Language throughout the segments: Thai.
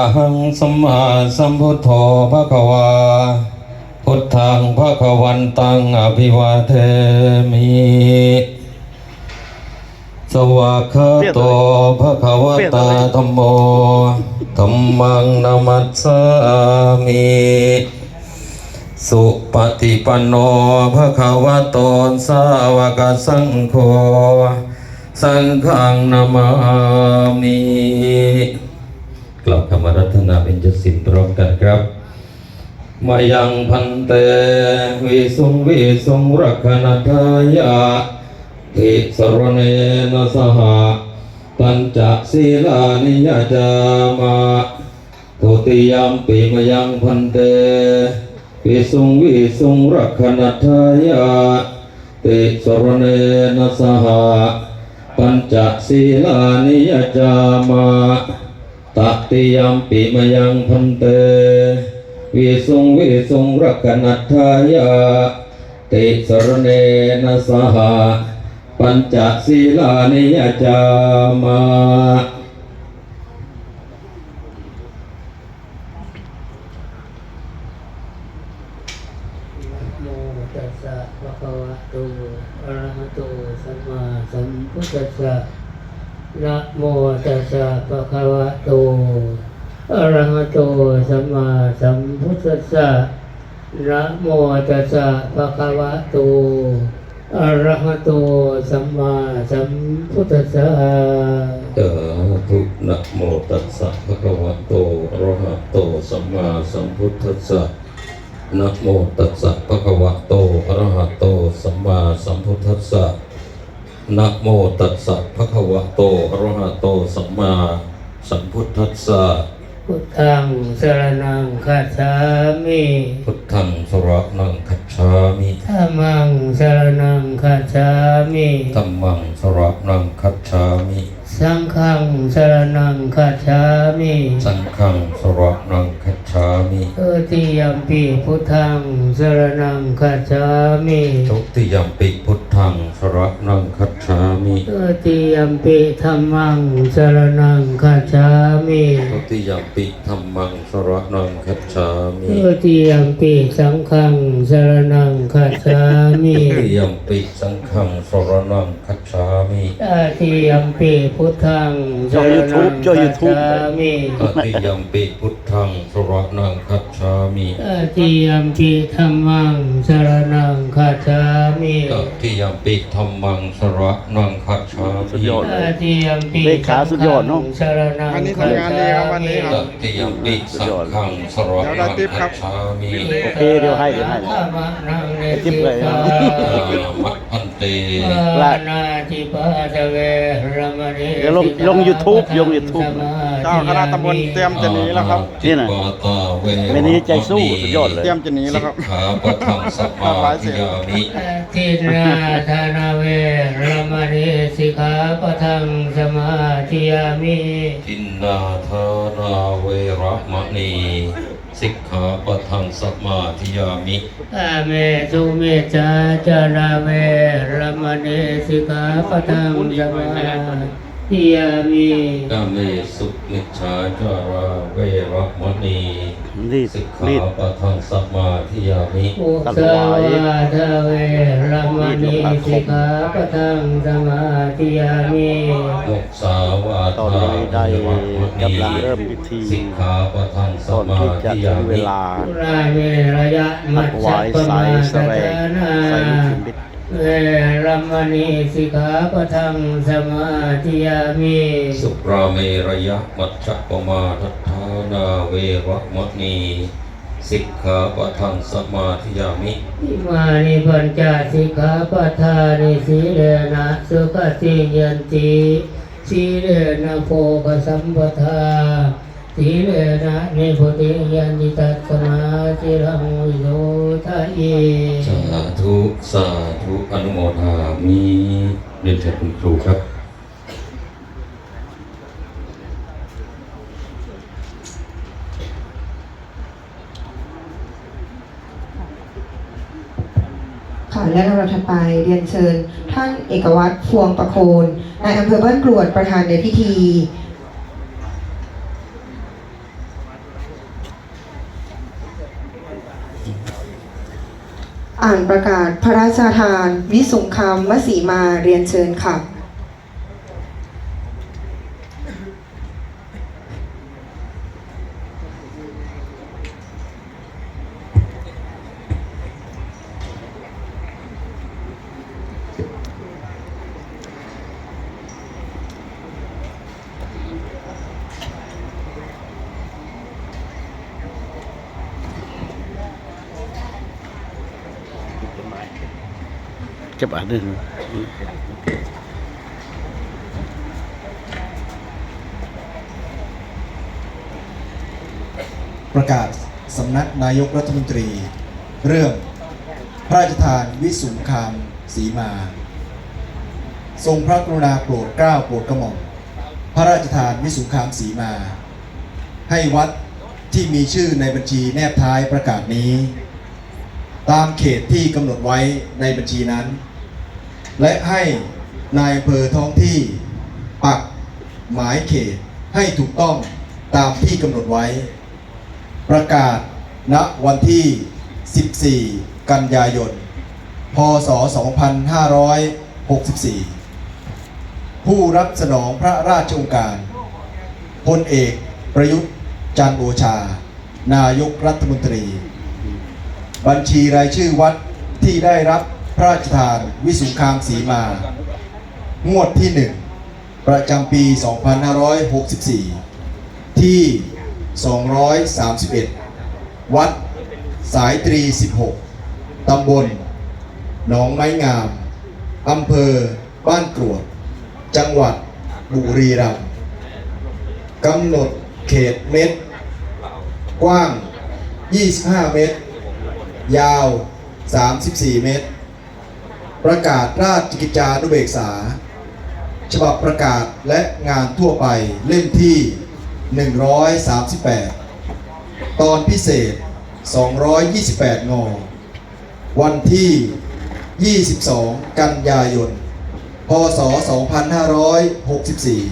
อหังสัมมาสัมพุทโธภะคะวา พุทธังภะควันตังอภิวาเทมิ สวากขาโตภะคะวตาธัมโมธัมมังนามัสสามิ สุปฏิปันโนภะควะโตสาวกสังโฆ สังฆังนามามิ กล่าวคำรัตนาเป็นจสินพร้อมกันครับ มายังพันเตวิสุงวิสุงรักนัทายะติสรเนนสหะปัญจศีลานิยจามะทุติยมปีมายังพันเตวิสุงวิสุงรักนัทายะติสรเนนสหะปัญจศีลานิยจามะ ตักติยมปิมยังพันเตวิสุงวิสุงรักนัทธายาติสรเนนะสหะปัญจศีลานิยจามะนะโมตัสสะภะคะวะโตอะระหะโตสัมมาสัมพุทธัสสะ นะโมตัสสะภะคะวะโตอะระหะโตสัมมาสัมพุทธัสสะนะโมตัสสะภะคะวะโตอะระหะโตสัมมาสัมพุทธัสสะเตทุนะโมตัสสะภะคะวะโตอะระหะโตสัมมาสัมพุทธัสสะนะโมตัสสะภะคะวะโตอะระหะโตสัมมาสัมพุทธัสสะ นะโมตัสสะภะคะวะโตอะระหะโตสัมมาสัมพุทธัสสะพุทธังสรณังคัจฉามิพุทธังสรนังคัจฉามิธัมมังสรณังคัจฉามิธัมมังสรนังคัจฉามิ สังฆังสรณังคัจฉามิ สังฆังสรนังคัจฉา มิเอติยัมปีพุทธังสรณังคัจฉามิทุติยมปิพุทธังสรนังคัจฉามิเอติยัมปีธัมมังสรณังคัจฉามิทุติยมปิธัมมังสรนังคัจฉามิเอติยัมปีสังฆังสรณังคัจฉามิทุติยมปิสังฆังสรนังคัจฉามิเอติยัมปีพุทธังสรณังคัจฉามิตติยมปิพุทธังสรนังคัจฉามิเอติยัมปีธัมมังสรณังคัจฉามิตติยมปิธัมมังสรนังคัจฉามิสุดยอดเอติยัมปีเลขาสุดยอดเนอะสรณังวันนี้คัจทำงานดีฉาครับวันนี้มิครับตติยมปิสังฆังสรนังคัจฉามิโอเคเดี๋ยวให้เดี๋ยวให้จิ๊บเลยนะมัดพันเตลานา ทิปาทเวรมณีเดี๋ยวลงลง YouTube ลง YouTube เจ้าคณะตำบลเตรียมจะหนีแล้วครับ นี่น่ะไม่หนีใจสู้สุดยอดเลย เตรียมจะหนีแล้วครับสิกขาปะทังสัมมาทิยามิทินาธนาเวรมณีสิกขาปะทังสมาธิยามิทินนาทานาเวระมะนีสิกขา ปะทังสัมมาทิยามิอาเมสุเมจาจาราเวรมณีสิกขาปะทังสมาธิยามิกาเมสุมิชฌาจาราเวระมะนี รีดสิกขารีด ปะทังสัมมาทิยามิอุสาวาทเวรมณีสิกขาปะทังสมาธิยามิมุสาวาตอนทานี้ได้เวระมะนีกำลังเริ่มพิธีสิกขาปะทังตสัอมนมาที่จะทิถึยางมิเวลา ราเมระยะมัจถจวายปใส่มาแสตวงนา ใส่ลูกชิ้นบิด เวรมณีสิกขาปะทังสมาธิยามิสุราเมระยะมัจจปมาทัฏฐานาเวระมะนีสิกขาปะทังสมาธิยามิอิมานิปัญจสิกขาปะทานิสีเลนะสุขติยันติสีเลนะโภคสัมปทา สีเลนะนิพุติยันติตัสมาธิรังวิโสทะเยสาธุสาธุอนุโมทามีเรียนเชิญคุณครูครับค่ะและลำดับถัดไปเรียนเชิญ ท่านเอกวัตรพวงประโคนนายอำเภอบ้านกรวดประธานในพิธี อ่านประกาศพระราชทาน วิสุงคามมสีมาเรียนเชิญค่ะ เก็บอ่านนึงประกาศสำนักนายกรัฐมนตรี เรื่องพระราชทานวิสุงคามสีมา ทรงพระกรุณาโปรดเกล้าโปรดกระหม่อมพระราชทานวิสุงคามสีมา ให้วัดที่มีชื่อในบัญชีแนบท้ายประกาศนี้ ตามเขตที่กำหนดไว้ในบัญชีนั้น และให้นายอำเภอท้องที่ปักหมายเขตให้ถูกต้องตามที่กำหนดไว้ ประกาศณวันที่ 14 กันยายน พศ 2564 ผู้รับสนองพระราชองการพลเอกประยุทธ์จันโอชา นายกรัฐมนตรี บัญชีรายชื่อวัดที่ได้รับ พระราชทานวิสุงคามสีมา งวดที่1ประจำปี 2564 ที่ 231 วัดสายตรี 16 ตำบลหนองไม้งาม อำเภอบ้านกรวด จังหวัดบุรีรัมย์กำหนดเขตเม็ดกว้าง 25 เมตร ยาว 34 เมตร ประกาศราชกิจจานุเบกษา ฉบับประกาศและงานทั่วไปเล่มที่ 138 ตอนพิเศษ 228 ง วันที่ 22 กันยายน พศ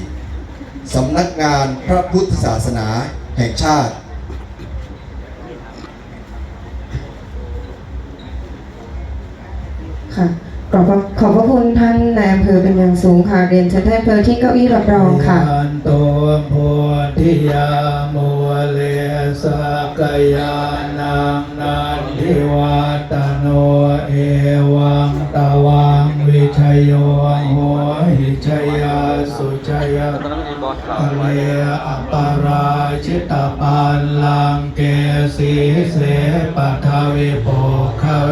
2564 สำนักงานพระพุทธศาสนาแห่งชาติค่ะ ขอบพระขอบพระคุณท่านนายอำเภอเป็นอย่างสูงค่ะ เรียนเชิญท่านอำเภอที่เก้าอี้รับรองค่ะ ยันโตโพธิยาโมเลสกยานังนันทิวัตโนเอวังตวังวิชยโยโหหิชยาสุชยา ตอนนั้นมีบอสข่าวทะเลไว้อปาราชิตาปันลังเกสีเสปัทวิโป